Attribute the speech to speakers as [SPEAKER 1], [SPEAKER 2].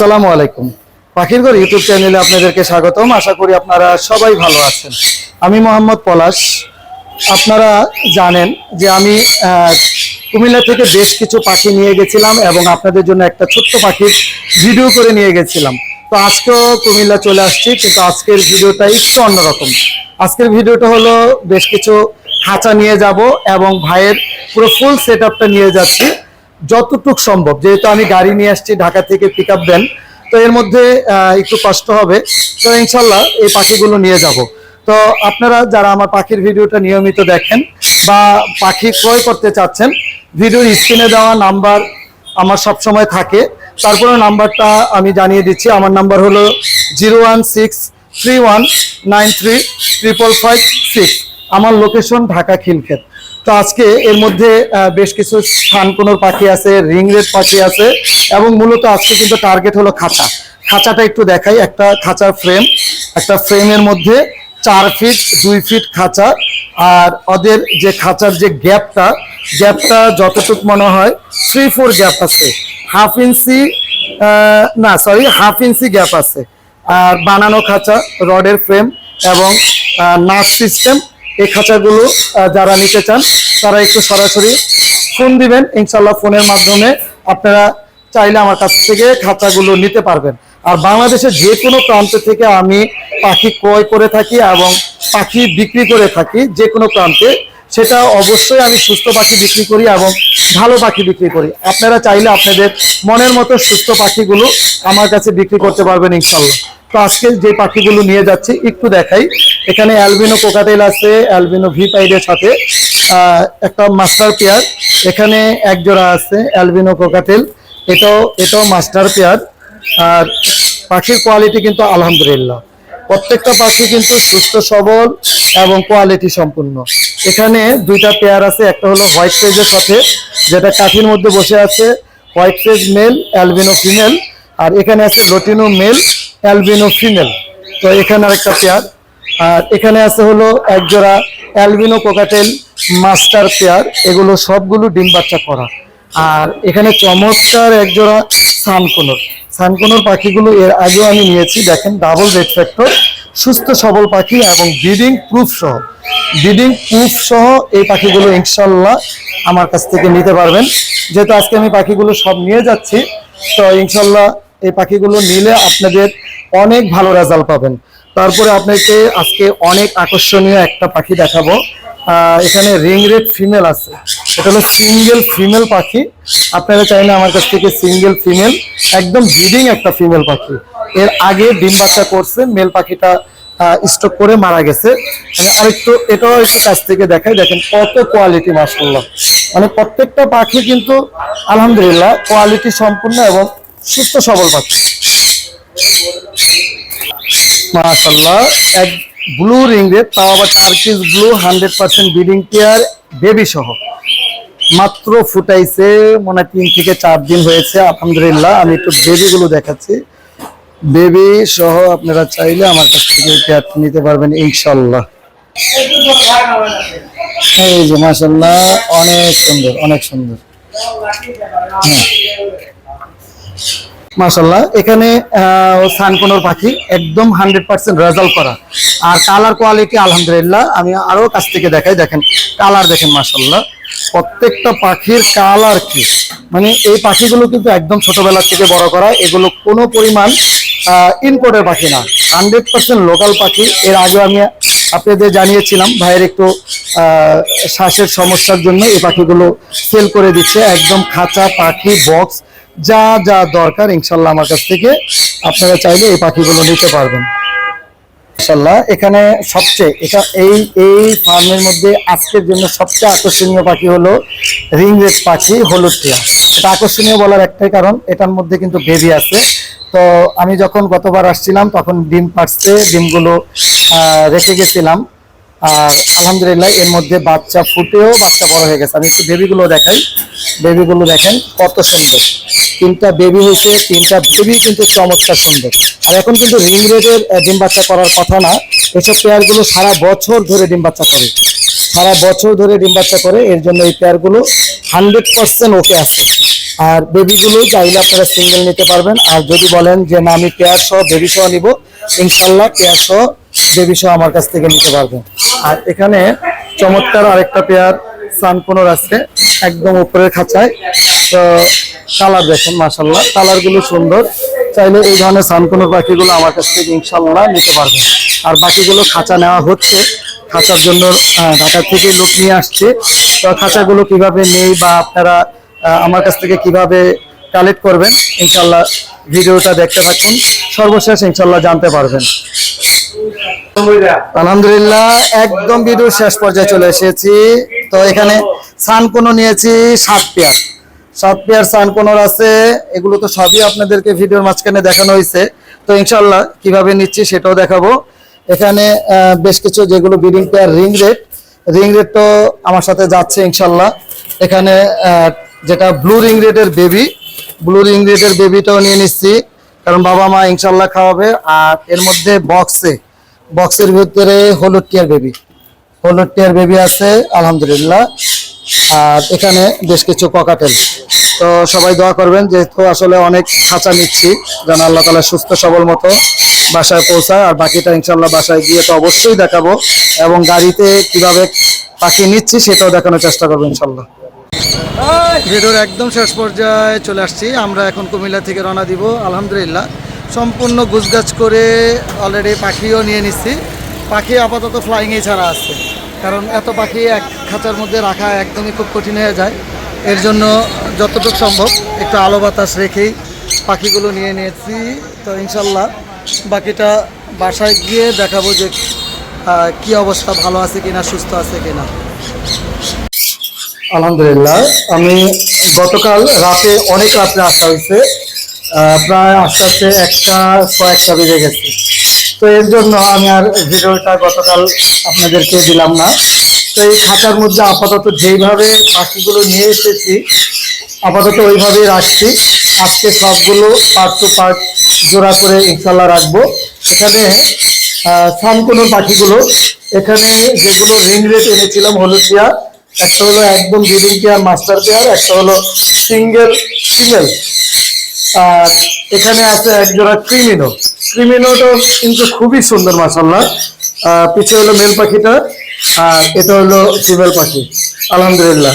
[SPEAKER 1] আসসালামু আলাইকুম। পাখির ঘর ইউটিউব চ্যানেলে আপনাদেরকে স্বাগতম। আশা করি আপনারা সবাই ভালো আছেন। আমি মোহাম্মদ পলাশ। আপনারা জানেন যে আমি কুমিল্লা থেকে বেশ কিছু পাখি নিয়ে গেছিলাম এবং আপনাদের জন্য একটা ছোট্ট পাখির ভিডিও করে নিয়ে গেছিলাম। তো আজকেও কুমিল্লা চলে আসছি, কিন্তু আজকের ভিডিওটা একটু অন্যরকম। আজকের ভিডিওটা হলো বেশ কিছু খাঁচা নিয়ে যাব এবং ভাইয়ের পুরো ফুল সেট নিয়ে যাচ্ছি। যতটুক সম্ভব, যেহেতু আমি গাড়ি নিয়ে আসছি, ঢাকা থেকে পিক আপ দেন তো এর মধ্যে একটু কষ্ট হবে। তো ইনশাল্লাহ এই পাখিগুলো নিয়ে যাব। তো আপনারা যারা আমার পাখির ভিডিওটা নিয়মিত দেখেন বা পাখি ক্রয় করতে চাচ্ছেন ভিডিওর স্ক্রিনে দেওয়া নাম্বার আমার সব সময় থাকে। তারপরে নাম্বারটা আমি জানিয়ে দিচ্ছি। আমার নাম্বার হলো zero one six three one nine three triple five six আমার লোকেশন ঢাকা খিলক্ষেত। তো আজকে এর মধ্যে বেশ কিছু শানকুনোর পাখি আছে রিং রেড পাখি আছে এবং মূলত আজকে কিন্তু টার্গেট হলো খাঁচা। খাঁচাটা একটু দেখাই, একটা খাঁচার ফ্রেম, একটা ফ্রেমের মধ্যে চার ফিট, দুই ফিট খাঁচা আর ওদের যে খাঁচার যে গ্যাপটা গ্যাপটা যতটুকু মনে হয় থ্রি ফোর গ্যাপ আছে। হাফ ইঞ্চি না সরি হাফ ইঞ্চি গ্যাপ আছে। আর বানানো খাঁচা, রডের ফ্রেম এবং নাচ সিস্টেম এই খাঁচাগুলো যারা নিতে চান, তারা একটু সরাসরি ফোন দিবেন। ইনশাল্লাহ ফোনের মাধ্যমে আপনারা চাইলে আমার কাছ থেকে খাঁচাগুলো নিতে পারবেন। আর বাংলাদেশের যে কোনো প্রান্ত থেকে আমি পাখি ক্রয় করে থাকি এবং পাখি বিক্রি করে থাকি, যে কোনো প্রান্তে, সেটা অবশ্যই আমি সুস্থ পাখি বিক্রি করি এবং ভালো পাখি বিক্রি করি। আপনারা চাইলে আপনাদের মনের মতো সুস্থ পাখিগুলো আমার কাছে বিক্রি করতে পারবেন ইনশাল্লাহ তো আজকে যে পাখিগুলো নিয়ে যাচ্ছি, একটু দেখাই। এখানে অ্যালবিনো কোকাটেল আছে, অ্যালবিনো ভি পাইডের সাথে একটা মাস্টার পেয়ার, এখানে এক জোড়া আছে, অ্যালবিনো কোকাটেল। এটাও এটাও মাস্টার পেয়ার। আর পাখির কোয়ালিটি কিন্তু আলহামদুলিল্লাহ। প্রত্যেকটা পাখি কিন্তু সুস্থ, সবল এবং কোয়ালিটি সম্পূর্ণ। এখানে দুইটা পেয়ার আছে, একটা হলো হোয়াইট পেজের সাথে, যেটা কাঠির মধ্যে বসে আছে। White face male, albino female. আর এখানে আছে লটিনো মেল, অ্যালবিনো ফিমেল। তো এখানে আরেকটা পেয়ার। আর এখানে আছে হলো এক জোড়া অ্যালবিনো কোকাটেল মাস্টার পেয়ার। এগুলো সবগুলো ডিম বাচ্চা করা। আর এখানে চমৎকার এক জোড়া সানকোনর। সানকোনর পাখিগুলো এর আগেও আমি নিয়েছি। দেখেন ডাবল রেড ফ্যাক্টর সুস্থ সবল পাখি এবং ব্রিডিং প্রুফ সহ। ব্রিডিং প্রুফ সহ এই পাখিগুলো ইনশাল্লাহ আমার কাছ থেকে নিতে পারবেন। যেহেতু আজকে আমি পাখিগুলো সব নিয়ে যাচ্ছি, তো ইনশাল্লাহ এই পাখিগুলো নিলে আপনাদের অনেক ভালো রেজাল্ট পাবেন। তারপরে আপনাকে আজকে অনেক আকর্ষণীয় একটা পাখি দেখাবো। এখানে রিং রেড ফিমেল আছে। এটা হলো সিঙ্গেল ফিমেল পাখি। আপনারা চাইলে আমার কাছ থেকে সিঙ্গেল ফিমেল একদম ব্রিডিং একটা ফিমেল পাখি। এর আগে ডিম বাচ্চা করছে মেল পাখিটা স্টক করে মারা গেছে। আরেকটু এটাও একটু কাছ থেকে দেখাই। দেখেন কত কোয়ালিটি মাসাল্লাহ মানে প্রত্যেকটা পাখি কিন্তু আলহামদুলিল্লাহ কোয়ালিটি সম্পূর্ণ এবং সুস্থ সবল পাখি। মাশাল্লাহ এক ব্লু রিং রেড তাও আবার turquoise blue hundred percent breeding care baby সহ। মাত্র ফুটাইছে মনে হয় তিন থেকে চার দিন হয়েছে, আলহামদুলিল্লাহ। আমি একটু বেবিগুলো দেখাচ্ছি। বেবি সহ আপনারা চাইলে আমার কাছ থেকে কেয়ার নিতে পারবেন ইনশাল্লাহ এই যে মাশাল্লাহ অনেক সুন্দর অনেক সুন্দর। মাশাল্লাহ এখানে সানকোনোর পাখি, একদম হান্ড্রেড পার্সেন্ট রেজাল্ট করা। আর কালার কোয়ালিটি, আলহামদুলিল্লাহ, আমি আরও কাছ থেকে দেখাই, দেখেন, কালার দেখেন মাশাল্লাহ প্রত্যেকটা পাখির কালার কি? মানে এই পাখিগুলো কিন্তু একদম ছোটবেলার থেকে বড় করা, এগুলো কোনো পরিমাণ ইনপোর্টের পাখি না। হান্ড্রেড পার্সেন্ট লোকাল পাখি। এর আগে আমি আপনাদের জানিয়েছিলাম, ভাইয়ের একটু শ্বাসের সমস্যার জন্য এই পাখিগুলো সেল করে দিচ্ছে। একদম খাঁচা, পাখি বক্স যা যা দরকার ইনশাল্লাহ আমার কাছ থেকে আপনারা চাইলে এই পাখিগুলো নিতে পারবেন। ইনশাল্লাহ, এখানে সবচেয়ে, এটা এই এই ফার্মের মধ্যে আজকের জন্য সবচেয়ে আকর্ষণীয় পাখি হলো রিং রেড পাখি, হলুদ টিয়া। এটা আকর্ষণীয় বলার একটাই কারণ, এটার মধ্যে কিন্তু বেবি আছে। তো আমি যখন গতবার আসছিলাম, তখন ডিম পাড়ছে, ডিমগুলো রেখে গেছিলাম। আর আলহামদুলিল্লাহ, এর মধ্যে বাচ্চা ফুটেও বাচ্চা বড় হয়ে গেছে। আমি একটু বেবিগুলো দেখাই। বেবিগুলো দেখেন কত সুন্দর। তিনটা বেবি হয়েছে, তিনটা বেবি কিন্তু চমৎকার সুন্দর। আর এখন কিন্তু রিং রেডের ডিম বাচ্চা করার কথা না। এসব পেয়ারগুলো সারা বছর ধরে ডিম বাচ্চা করে। সারা বছর ধরে ডিম বাচ্চা করে, এর জন্য এই পেয়ারগুলো হান্ড্রেড পার্সেন্ট ওকে আছে। আর বেবিগুলো চাইলে আপনারা সিঙ্গেল নিতে পারবেন। আর যদি বলেন যে, না, আমি পেয়ার সহ বেবি সহ নিব, ইনশাল্লাহ পেয়ার সহ বেবি সহ আমার কাছ থেকে নিতে পারবেন আর এখানে চমৎকার আরেকটা পেয়ার সানকোনর আছে, একদম উপরের খাঁচায়। তো কালার দেখুন মাসাল্লাহ কালারগুলো সুন্দর। চাইলে এই ধরনের সানকোনর পাখিগুলো আমার কাছ থেকে ইনশাল্লাহ নিতে পারবেন আর বাকিগুলো খাঁচা নেওয়া হচ্ছে। খাঁচার জন্য ঢাকা থেকে লোক নিয়ে আসছে। তো খাঁচাগুলো কীভাবে নেই বা আপনারা আমার কাছ থেকে কীভাবে কালেক্ট করবেন ইনশাল্লাহ ভিডিওটা দেখতে থাকুন। সর্বশেষ ইনশাল্লাহ জানতে পারবেন। আলহামদুলিল্লাহ, একদম ভিডিও শেষ পর্যায়ে চলে এসেছি। তো এখানে সানকোনো নিয়েছি, সাত পেয়ার। সাত পেয়ার সানকোনোর আছে, এগুলো তো সবই আপনাদেরকে ভিডিওর মাঝখানে দেখানো হয়েছে তো ইনশাল্লাহ কীভাবে নিচ্ছি সেটাও দেখাবো। এখানে বেশ কিছু যেগুলো breeding pair ring red ring red তো আমার সাথে যাচ্ছে ইনশাল্লাহ এখানে যেটা ব্লু রিং রেটের বেবি ব্লু রিং রেটের বেবিটাও নিয়ে নিচ্ছি। কারণ বাবা মা ইনশাল্লাহ খাওয়াবে, আর এর মধ্যে বক্সে বক্সের ভিতরে হলুদ টিয়ার বেবি। হলুদ টিয়ার বেবি আছে, আলহামদুলিল্লাহ। আর এখানে বেশ কিছু ককাটেল তো সবাই দোয়া করবেন, যেহেতু আসলে অনেক খাঁচা নিচ্ছি যেন আল্লাহ তালা সুস্থ, সবল মতো বাসায় পৌঁছায়। আর বাকিটা ইনশাল্লাহ বাসায় গিয়ে তো অবশ্যই দেখাবো। এবং গাড়িতে কীভাবে পাখি নিচ্ছি সেটাও দেখানোর চেষ্টা করব ইনশাল্লাহ ভিডিওর একদম শেষ পর্যায়ে চলে আসছি। আমরা এখন কুমিল্লা থেকে রওনা দিব, আলহামদুলিল্লাহ। সম্পূর্ণ গুছগাছ করে অলরেডি পাখিও নিয়ে নিচ্ছি পাখি আপাতত ফ্লাইংয়ে ছাড়া আছে। কারণ এত পাখি এক খাঁচার মধ্যে রাখা একদমই খুব কঠিন হয়ে যায়। এর জন্য যতটুকু সম্ভব একটু আলো বাতাস রেখেই পাখিগুলো নিয়ে নিয়েছি। তো ইনশাল্লাহ বাকিটা বাসায় গিয়ে দেখাবো যে কি অবস্থা, ভালো আছে কিনা, সুস্থ আছে কিনা। আলহামদুলিল্লাহ, আমি গতকাল রাতে অনেক রাত্রে আসা হয়েছে। প্রায় আস্তে আস্তে একটা কয়েকটা বেজে গেছে। তো এর জন্য আমি আর ভিডিওটা গতকাল আপনাদেরকে দিলাম না। তো এই খাঁচার মধ্যে আপাতত যেইভাবে পাখিগুলো নিয়ে এসেছি, আপাতত ওইভাবেই রাখছি। আজকে সবগুলো পার্ট টু পার্ট জোড়া করে ইনশাল্লাহ রাখব। এখানে সানকুনোর পাখিগুলো, এখানে যেগুলো রিং রেট এনেছিলাম, হলুদ পেয়ার, একটা হলো একদম ব্রিডিং কেয়ার মাস্টার পেয়ার, একটা হলো সিঙ্গেল সিঙ্গেল আর এখানে আছে একজোড়া ক্রিমিনো। ক্রিমিনোটা কিন্তু খুবই সুন্দর মাসাল্লাহ পিছিয়ে হলো মেল পাখিটা, আর এটা হলো ফিমেল পাখি। আলহামদুলিল্লাহ।